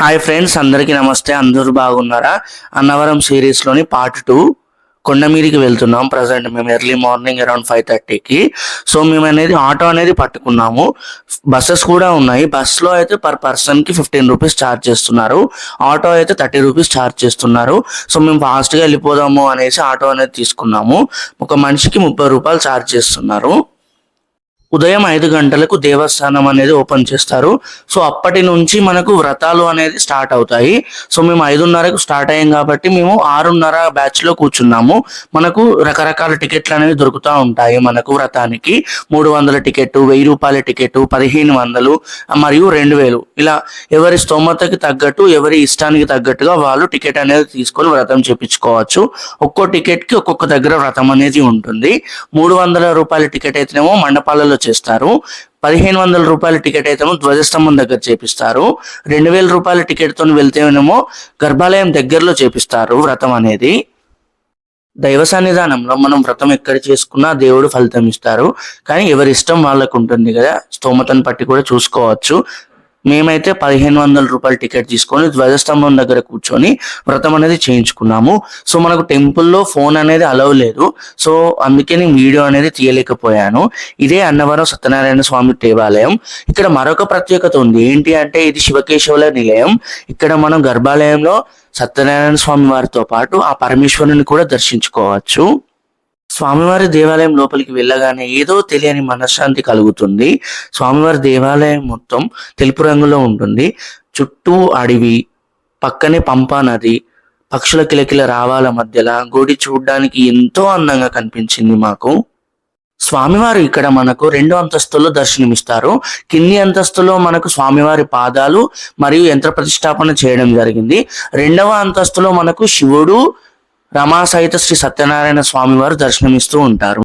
Hi friends అందరికీ నమస్తే. అందరూ బాగున్నారా? అన్నవరం సిరీస్లోని పార్ట్ టూ కొండమీరికి వెళ్తున్నాం. ప్రజెంట్ మేము ఎర్లీ మార్నింగ్ అరౌండ్ ఫైవ్ థర్టీకి సో మేము అనేది ఆటో అనేది పట్టుకున్నాము. బస్సెస్ కూడా ఉన్నాయి. బస్సులో అయితే పర్ పర్సన్కి ఫిఫ్టీన్ రూపీస్ ఛార్జ్ చేస్తున్నారు. ఆటో అయితే థర్టీ రూపీస్ ఛార్జ్ చేస్తున్నారు. సో మేము ఫాస్ట్గా వెళ్ళిపోదాము అనేసి ఆటో అనేది తీసుకున్నాము. ఒక మనిషికి ముప్పై రూపాయలు ఛార్జ్ చేస్తున్నారు. ఉదయం ఐదు గంటలకు దేవస్థానం అనేది ఓపెన్ చేస్తారు. సో అప్పటి నుంచి మనకు వ్రతాలు అనేది స్టార్ట్ అవుతాయి. సో మేము ఐదున్నరకు స్టార్ట్ అయ్యాం కాబట్టి మేము ఆరున్నర బ్యాచ్లో కూర్చున్నాము. మనకు రకరకాల టికెట్లు అనేవి దొరుకుతూ ఉంటాయి మనకు వ్రతానికి. మూడు వందల టికెట్ వెయ్యి రూపాయల టికెట్ పదిహేను వందలు మరియు రెండు వేలు. ఇలా ఎవరి స్తోమతకి తగ్గట్టు ఎవరి ఇష్టానికి తగ్గట్టుగా వాళ్ళు టికెట్ అనేది తీసుకొని వ్రతం చేపించుకోవచ్చు. ఒక్కో టికెట్కి ఒక్కొక్క దగ్గర వ్రతం అనేది ఉంటుంది. మూడు వందల రూపాయల టికెట్ అయితేనేమో మండపాలలో చేస్తారు. పదిహేను వందల రూపాయల టికెట్ అయితేమో ధ్వజస్తంభం దగ్గర చేపిస్తారు. రెండు వేల రూపాయల టికెట్తో వెళ్తేనేమో గర్భాలయం దగ్గరలో చేపిస్తారు వ్రతం అనేది. దైవ సన్నిధానంలో మనం వ్రతం ఎక్కడ చేసుకున్నా దేవుడు ఫలితం ఇస్తారు. కానీ ఎవరి ఇష్టం వాళ్ళకు ఉంటుంది కదా స్తోమతను పట్టి కూడా చూసుకోవచ్చు. మేమైతే పదిహేను వందల రూపాయల టికెట్ తీసుకొని ధ్వజస్తంభం దగ్గర కూర్చొని వ్రతం అనేది చేయించుకున్నాము. సో మనకు టెంపుల్లో ఫోన్ అనేది అలవ్ లేదు. సో అందుకే నేను వీడియో అనేది తీయలేకపోయాను. ఇదే అన్నవరం సత్యనారాయణ స్వామి దేవాలయం. ఇక్కడ మరొక ప్రత్యేకత ఉంది. ఏంటి అంటే ఇది శివకేశవుల నిలయం. ఇక్కడ మనం గర్భాలయంలో సత్యనారాయణ స్వామి వారితో పాటు ఆ పరమేశ్వరుని కూడా దర్శించుకోవచ్చు. స్వామివారి దేవాలయం లోపలికి వెళ్ళగానే ఏదో తెలియని మనశ్శాంతి కలుగుతుంది. స్వామివారి దేవాలయం మొత్తం తెలుపు రంగులో ఉంటుంది. చుట్టూ అడవి పక్కనే పంపా నది పక్షుల కిలకిల రావాల మధ్యలో గుడి చూడ్డానికి ఎంతో అందంగా కనిపించింది మాకు. స్వామివారు ఇక్కడ మనకు రెండు అంతస్తుల్లో దర్శనమిస్తారు. కింది అంతస్తులో మనకు స్వామివారి పాదాలు మరియు యంత్ర ప్రతిష్టాపన చేయడం జరిగింది. రెండవ అంతస్తులో మనకు శివుడు రమా సహిత శ్రీ సత్యనారాయణ స్వామి వారు దర్శనమిస్తూ ఉంటారు.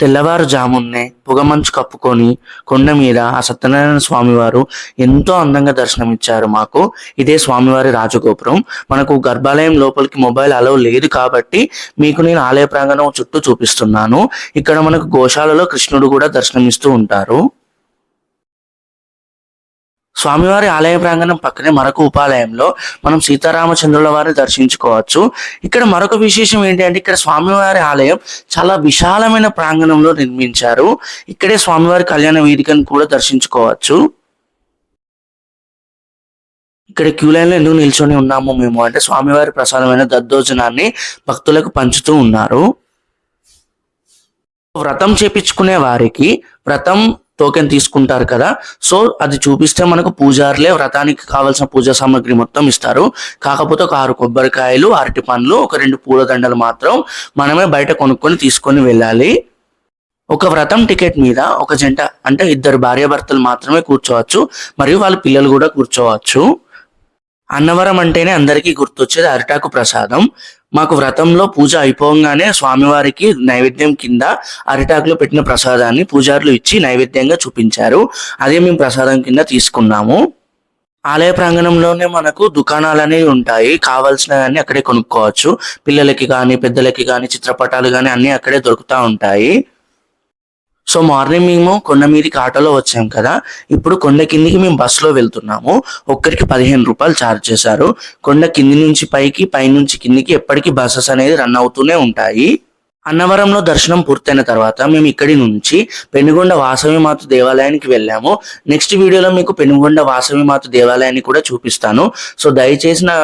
తెల్లవారుజామున్నే పొగమంచు కప్పుకొని కొండ మీద ఆ సత్యనారాయణ స్వామివారు ఎంతో అందంగా దర్శనమిచ్చారు మాకు. ఇదే స్వామివారి రాజగోపురం. మనకు గర్భాలయం లోపలికి మొబైల్ అలవ్ లేదు కాబట్టి మీకు నేను ఆలయ ప్రాంగణం చుట్టూ చూపిస్తున్నాను. ఇక్కడ మనకు గోశాలలో కృష్ణుడు కూడా దర్శనమిస్తూ ఉంటారు. స్వామివారి ఆలయ ప్రాంగణం పక్కనే మరొక ఉపాలయంలో మనం సీతారామచంద్రుల వారిని దర్శించుకోవచ్చు. ఇక్కడ మరొక విశేషం ఏంటి అంటే ఇక్కడ స్వామివారి ఆలయం చాలా విశాలమైన ప్రాంగణంలో నిర్మించారు. ఇక్కడే స్వామివారి కళ్యాణ వేదికను కూడా దర్శించుకోవచ్చు. ఇక్కడ క్యూ లైన్లో ఎందుకు నిల్చొని ఉన్నాము మేము అంటే స్వామివారి ప్రసాదమైన దద్దోజనాన్ని భక్తులకు పంచుతూ ఉన్నారు. వ్రతం చేపించుకునే వారికి వ్రతం టోకెన్ తీసుకుంటారు కదా. సో అది చూపిస్తే మనకు పూజారులే వ్రతానికి కావాల్సిన పూజా సామాగ్రి మొత్తం ఇస్తారు. కాకపోతే ఒక ఆరు కొబ్బరికాయలు అరటి పండ్లు ఒక రెండు పూల దండలు మాత్రం మనమే బయట కొనుక్కొని తీసుకొని వెళ్ళాలి. ఒక వ్రతం టికెట్ మీద ఒక జంట అంటే ఇద్దరు భార్యాభర్తలు మాత్రమే కూర్చోవచ్చు. మరియు వాళ్ళ పిల్లలు కూడా కూర్చోవచ్చు. అన్నవరం అంటేనే అందరికీ గుర్తొచ్చేది అరిటాకు ప్రసాదం. మాకు వ్రతంలో పూజ అయిపోగానే స్వామివారికి నైవేద్యం కింద అరిటాకులో పెట్టిన ప్రసాదాన్ని పూజారులు ఇచ్చి నైవేద్యంగా చూపించారు. అదే మేము ప్రసాదం కింద తీసుకున్నాము. ఆలయ ప్రాంగణంలోనే మనకు దుకాణాలు అనేవి ఉంటాయి. కావాల్సినవన్నీ అక్కడే కొనుక్కోవచ్చు. పిల్లలకి కానీ పెద్దలకి కానీ చిత్రపటాలు కానీ అన్నీ అక్కడే దొరుకుతూ ఉంటాయి. సో మార్నింగ్ మేము కొండ మీదకి ఆటోలో వచ్చాం కదా. ఇప్పుడు కొండ కిందికి మేము బస్సులో వెళ్తున్నాము. ఒక్కరికి పదిహేను రూపాయలు ఛార్జ్ చేశారు. కొండ కింది నుంచి పైకి పై నుంచి కిందికి ఎప్పటికీ బస్సెస్ అనేది రన్ అవుతూనే ఉంటాయి. అన్నవరంలో దర్శనం పూర్తయిన తర్వాత మేము ఇక్కడి నుంచి పెనుగొండ వాసవి మాత దేవాలయానికి వెళ్ళాము. నెక్స్ట్ వీడియోలో మీకు పెనుగొండ వాసవి మాత దేవాలయాన్ని కూడా చూపిస్తాను. సో దయచేసి నా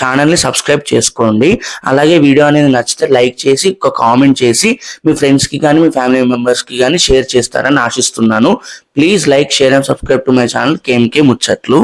ఛానల్ని సబ్స్క్రైబ్ చేసుకోండి. అలాగే వీడియో అనేది నచ్చితే లైక్ చేసి ఒక కామెంట్ చేసి మీ ఫ్రెండ్స్కి కానీ మీ ఫ్యామిలీ మెంబర్స్కి కానీ షేర్ చేస్తారని ఆశిస్తున్నాను. Please like share and subscribe to my channel KMK ముచ్చట్లు.